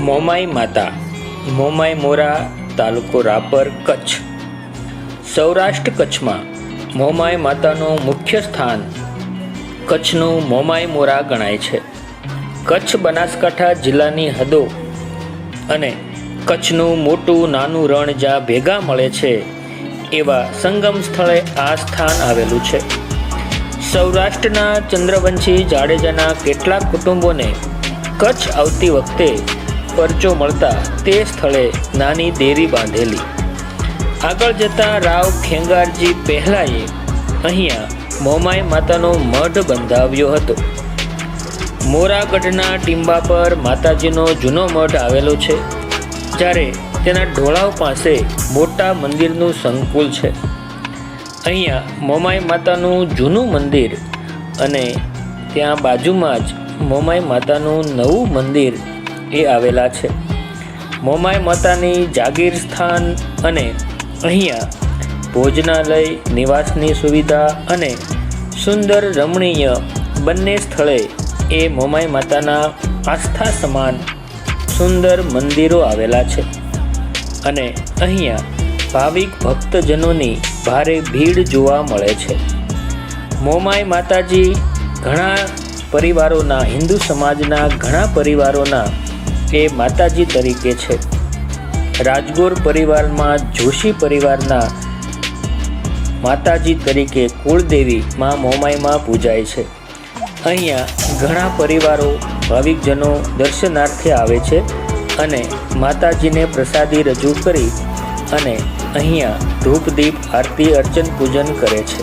મોમાઈ માતા, મોમાઈ મોરા તાલુકો રાપર, કચ્છ. સૌરાષ્ટ્ર કચ્છમાં મોમાઈ માતાનું મુખ્ય સ્થાન કચ્છનું મોમાઈ મોરા ગણાય છે. કચ્છ બનાસકાંઠા જિલ્લાની હદો અને કચ્છનું મોટું નાનું રણ જ્યાં ભેગા મળે છે એવા સંગમ સ્થળે આ સ્થાન આવેલું છે. સૌરાષ્ટ્રના ચંદ્રવંશી જાડેજાના કેટલાક કુટુંબોને કચ્છ આવતી વખતે પરચો મળતા તે સ્થળે નાની દેરી બાંધેલી. આગળ જતા રાવ ખેંગારજી પહેલાંએ અહીંયા મોમાઈ માતાનો મઢ બંધાવ્યો હતો. મોરાગઢના ટીંબા પર માતાજીનો જૂનો મઢ આવેલો છે, જ્યારે તેના ઢોળાવ પાસે મોટા મંદિરનું સંકુલ છે. અહીંયા મોમાઈ માતાનું જૂનું મંદિર અને ત્યાં બાજુમાં જ મોમાઈ માતાનું નવું મંદિર એ આવેલા છે. મોમાઈ માતાની જાગીર સ્થાન અને અહીંયા ભોજનાલય, નિવાસની સુવિધા અને સુંદર રમણીય બંને સ્થળે એ મોમાઈ માતાના આસ્થા સમાન સુંદર મંદિરો આવેલા છે. અને અહીંયા ભાવિક ભક્તજનોની ભારે ભીડ જોવા મળે છે. મોમાઈ માતાજી ઘણા પરિવારોના, હિન્દુ સમાજના ઘણા પરિવારોના એ માતાજી તરીકે છે. રાજગોર પરિવારમાં જોશી પરિવારના માતાજી તરીકે કુળદેવી મા મોમાઈમાં પૂજાય છે. અહીંયા ઘણા પરિવારો ભાવિકજનો દર્શનાર્થે આવે છે અને માતાજીને પ્રસાદી રજૂ કરી અને અહીંયા ધૂપ દીપ આરતી, અર્ચન, પૂજન કરે છે.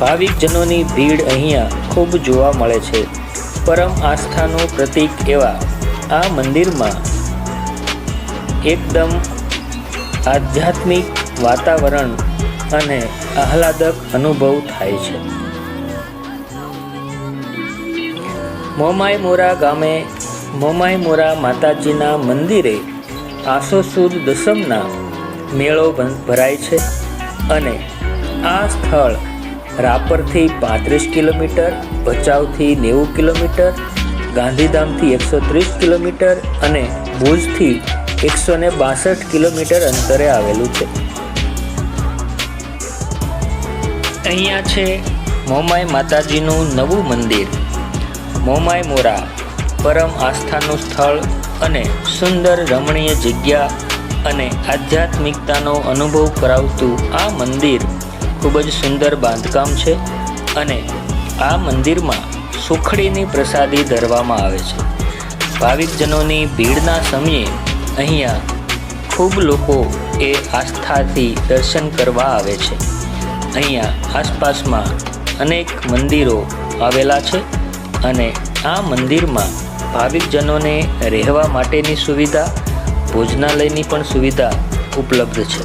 ભાવિકજનોની ભીડ અહીંયા ખૂબ જોવા મળે છે. પરમ આસ્થાનું પ્રતીક એવા આ મંદિરમાં એકદમ આધ્યાત્મિક વાતાવરણ અને આહલાદક અનુભવ થાય છે. મોમાઈ મોરા ગામે મોમાઈ મોરા માતાજીના મંદિરે આસો સુદ દસમના મેળો ભરાય છે અને આ સ્થળ રાપરથી પાંત્રીસ કિલોમીટર, ભચાઉથી નેવું કિલોમીટર ગાંધીધામથી એકસો ત્રીસ કિલોમીટર અને ભુજથી એકસો ને બાસઠ કિલોમીટર અંતરે આવેલું છે. અહીંયા છે મોમાઈ માતાજીનું નવું મંદિર. મોમાઈ મોરા પરમ આસ્થાનું સ્થળ અને સુંદર રમણીય જગ્યા અને આધ્યાત્મિકતાનો અનુભવ કરાવતું આ મંદિર ખૂબ જ સુંદર બાંધકામ છે અને આ મંદિરમાં સુખડીની પ્રસાદી ધરવામાં આવે છે. ભાવિકજનોની ભીડના સમયે અહીંયા ખૂબ લોકો એ આસ્થાથી દર્શન કરવા આવે છે. અહીંયા આસપાસમાં અનેક મંદિરો આવેલા છે અને આ મંદિરમાં ભાવિકજનોને રહેવા માટેની સુવિધા, ભોજનાલયની પણ સુવિધા ઉપલબ્ધ છે.